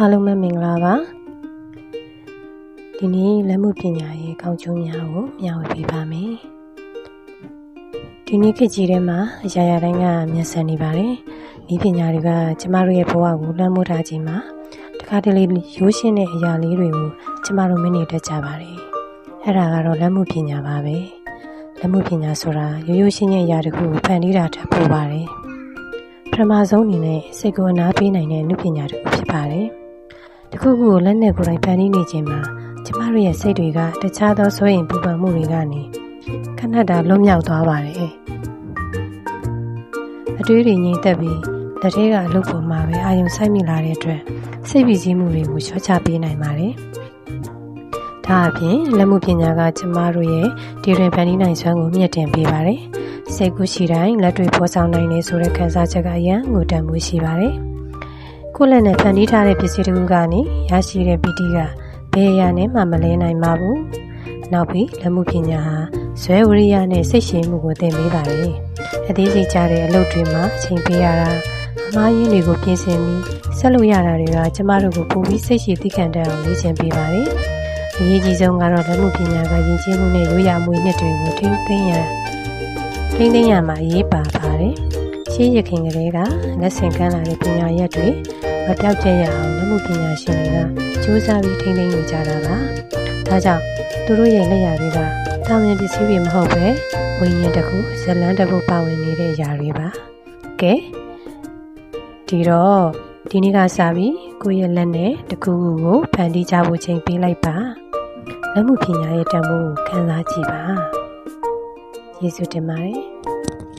အားလုံးပဲမင်္ဂလာပါဒီနေ့လက်မှုပညာရေးကောင်းကျိုးများကိုမျှဝေပေးပါမယ်ဒီနေ့ခေတ်ကြီးထဲမှာအရာရာတိုင်းကမျက်စံနေပါတယ်ဤပညာတွေကကျမတို့ရဲ့ဘဝကိုလွှမ်းမိုးထားခြင်းမှာတခါတလေရိုးရှင်းတဲ့အရာလေးတွေကိုကျမတို့မနေတတ်ကြပါတယ်အဲ့ဒါကတော့လက်မှုပညာပါပဲလက်မှုပညာဆိုတာရိုးရိုးရှင်းရှင်းအရာတခုကိုဖန်တီးတာထပ်ပိုပါတယ်ပထမဆုံးအနေနဲ့စိတ်ကိုအနာပေးနိုင်တဲ့နုပညာတစ်ခုဖြစ်ပါတယ်။ တစ်ခုခုကိုလက်နဲ့ကိုယ်တိုင်ဖန်တီးနေခြင်းမှာကျမတို့ရဲ့စိတ်တွေကတခြားသောစိုးရင်ပူပန်မှုတွေကနေခဏတာလွတ်မြောက်သွားပါတယ်။အတွေးတွေငြိမ်သက်ပြီးလက်ထဲကအလုပ်ပေါ်မှာပဲအာရုံစိုက်မိလာတဲ့အတွက်စိတ်ပီစည်းမှုတွေကိုချောချပေးနိုင်ပါတယ်။ဒါအပြင်လက်မှုပညာကကျမတို့ရဲ့ဒီရင်ဖန်တီးနိုင်စွမ်းကိုမြင့်တင်ပေးပါတယ်။စိတ်ကူးရှိတိုင်းလက်တွေပေါ်ဆောင်နိုင်နေဆိုတဲ့ခံစားချက်ကအရန်ငိုတမ်းမှုရှိပါတယ်။ ကိုယ်လက်နဲ့ဖန်တီးထားတဲ့ပစ္စည်းတစ်ခုကနေရရှိတဲ့ပီတိကဘယ်အရာနဲ့မှမလဲနိုင်ပါဘူး။နောက်ပြီးလက်မှုပညာဟာဇွဲဝရိယနဲ့စိတ်ရှည်မှုကိုသင်ပေးပါတယ်။အသေးစိတ်ကြတဲ့အလုပ်တွေမှာအချိန်ပေးရတာအမှားယွင်းတွေကိုပြင်ဆင်ပြီးဆက်လို့ရတာတွေကကျမတို့ကိုပိုပြီးစိတ်ရှည်သိခံတတ်အောင်လေ့ကျင့်ပေးပါတယ်။အရေးကြီးဆုံးကတော့လက်မှုပညာကယဉ်ကျေးမှုနဲ့ရိုးရာမွေးနှစ်တွေကိုထိန်းသိမ်းရထိန်းသိမ်းရမှာအရေးပါပါတယ်။ ရှင်းရခင်ကလေးကလက်ဆင့်ကမ်းလာတဲ့ပညာရက်တွေမပြောက်ကျရအောင်လက်မှုပညာရှင်တွေကစူးစမ်းပြီးထိန်းသိမ်းနေကြတာပါ။ဒါကြောင့်သူတို့ရဲ့လက်ရာတွေကတာမန်ပစ္စည်းတွေမဟုတ်ပဲဝိညာဉ်တစ်ခုဇလန်းတစ်ခုပါဝင်နေတဲ့ຢာတွေပါ။ကဲဒီတော့ဒီနေ့ကစပြီးကိုယ့်ရဲ့လက်နဲ့တစ်ခုခုကိုဖန်တီးကြဖို့ချိန်ပေးလိုက်ပါ။လက်မှုပညာရဲ့တန်ဖိုးကိုခံစားကြည့်ပါ။ယေရှုတင်ပါတယ်။